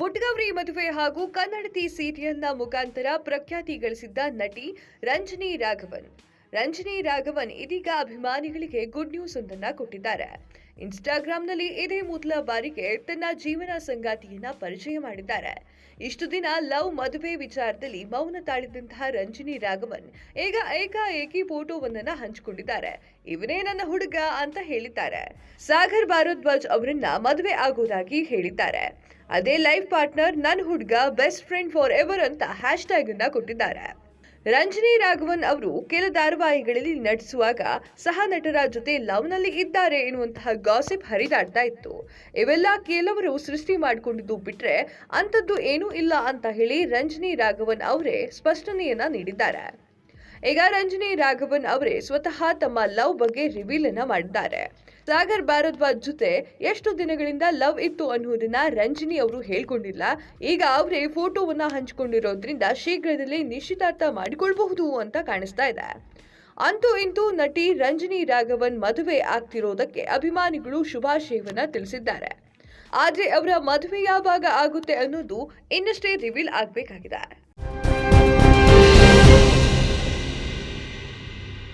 ಪುಟ್ಟಗೌರಿ ಮದುವೆ ಹಾಗೂ ಕನ್ನಡತಿ ಸೀರಿಯಲ್ನ ಮುಖಾಂತರ ಪ್ರಖ್ಯಾತಿ ಗಳಿಸಿದ್ದ ನಟಿ ರಂಜನಿ ರಾಘವನ್. ರಂಜನಿ ರಾಘವನ್ ಇದೀಗ ಅಭಿಮಾನಿಗಳಿಗೆ ಗುಡ್ ನ್ಯೂಸ್ ಒಂದನ್ನ ಕೊಟ್ಟಿದ್ದಾರೆ. ಇನ್ಸ್ಟಾಗ್ರಾಂನಲ್ಲಿ ಇದೇ ಮೊದಲ ಬಾರಿಗೆ ತನ್ನ ಜೀವನ ಸಂಗಾತಿಯನ್ನ ಪರಿಚಯ ಮಾಡಿದ್ದಾರೆ. ಇಷ್ಟು ದಿನ ಲವ್ ಮದುವೆ ವಿಚಾರದಲ್ಲಿ ಮೌನ ತಾಳಿದಂತಹ ರಂಜನಿ ರಾಘವನ್ ಈಗ ಏಕಾಏಕಿ ಫೋಟೋವೊಂದನ್ನ ಹಂಚಿಕೊಂಡಿದ್ದಾರೆ. ಇವನೇ ನನ್ನ ಹುಡುಗ ಅಂತ ಹೇಳಿದ್ದಾರೆ. ಸಾಗರ್ ಭಾರದ್ವಾಜ್ ಅವರನ್ನ ಮದುವೆ ಆಗೋದಾಗಿ ಹೇಳಿದ್ದಾರೆ. ಅದೇ ಲೈಫ್ ಪಾರ್ಟ್ನರ್ ನನ್ನ ಹುಡುಗ ಬೆಸ್ಟ್ ಫ್ರೆಂಡ್ ಫಾರ್ ಎವರ್ ಅಂತ ಹ್ಯಾಶ್ ಟ್ಯಾಗ್ ಅನ್ನ ಕೊಟ್ಟಿದ್ದಾರೆ. ರಂಜನಿ ರಾಘವನ್ ಅವರು ಕೆಲ ಧಾರಾವಾಹಿಗಳಲ್ಲಿ ನಟಿಸುವಾಗ ಸಹ ನಟರ ಜೊತೆ ಲವ್ನಲ್ಲಿ ಇದ್ದಾರೆ ಎನ್ನುವಂತಹ ಗಾಸಿಪ್ ಹರಿದಾಡ್ತಾ ಇತ್ತು. ಇವೆಲ್ಲ ಕೆಲವರು ಸೃಷ್ಟಿ ಮಾಡಿಕೊಂಡಿದ್ದು ಬಿಟ್ರೆ ಅಂಥದ್ದು ಏನೂ ಇಲ್ಲ ಅಂತ ಹೇಳಿ ರಂಜನಿ ರಾಘವನ್ ಅವರೇ ಸ್ಪಷ್ಟನೆಯನ್ನ ನೀಡಿದ್ದಾರೆ. ಈಗ ರಂಜನಿ ರಾಘವನ್ ಅವರೇ ಸ್ವತಃ ತಮ್ಮ ಲವ್ ಬಗ್ಗೆ ರಿವೀಲ್ ಅನ್ನ ಮಾಡಿದ್ದಾರೆ. ಸಾಗರ್ ಭಾರದ್ವಾಜ್ ಜೊತೆ ಎಷ್ಟು ದಿನಗಳಿಂದ ಲವ್ ಇತ್ತು ಅನ್ನೋದನ್ನ ರಂಜನಿ ಅವರು ಹೇಳ್ಕೊಂಡಿಲ್ಲ. ಈಗ ಅವರೇ ಫೋಟೋವನ್ನ ಹಂಚಿಕೊಂಡಿರೋದ್ರಿಂದ ಶೀಘ್ರದಲ್ಲೇ ನಿಶ್ಚಿತಾರ್ಥ ಮಾಡಿಕೊಳ್ಬಹುದು ಅಂತ ಕಾಣಿಸ್ತಾ ಇದೆ. ಅಂತೂ ಇಂತೂ ನಟಿ ರಂಜನಿ ರಾಘವನ್ ಮದುವೆ ಆಗ್ತಿರೋದಕ್ಕೆ ಅಭಿಮಾನಿಗಳು ಶುಭಾಶಯವನ್ನ ತಿಳಿಸಿದ್ದಾರೆ. ಆದರೆ ಅವರ ಮದುವೆ ಯಾವಾಗ ಆಗುತ್ತೆ ಅನ್ನೋದು ಇನ್ನಷ್ಟೇ ರಿವೀಲ್ ಆಗ್ಬೇಕಾಗಿದೆ.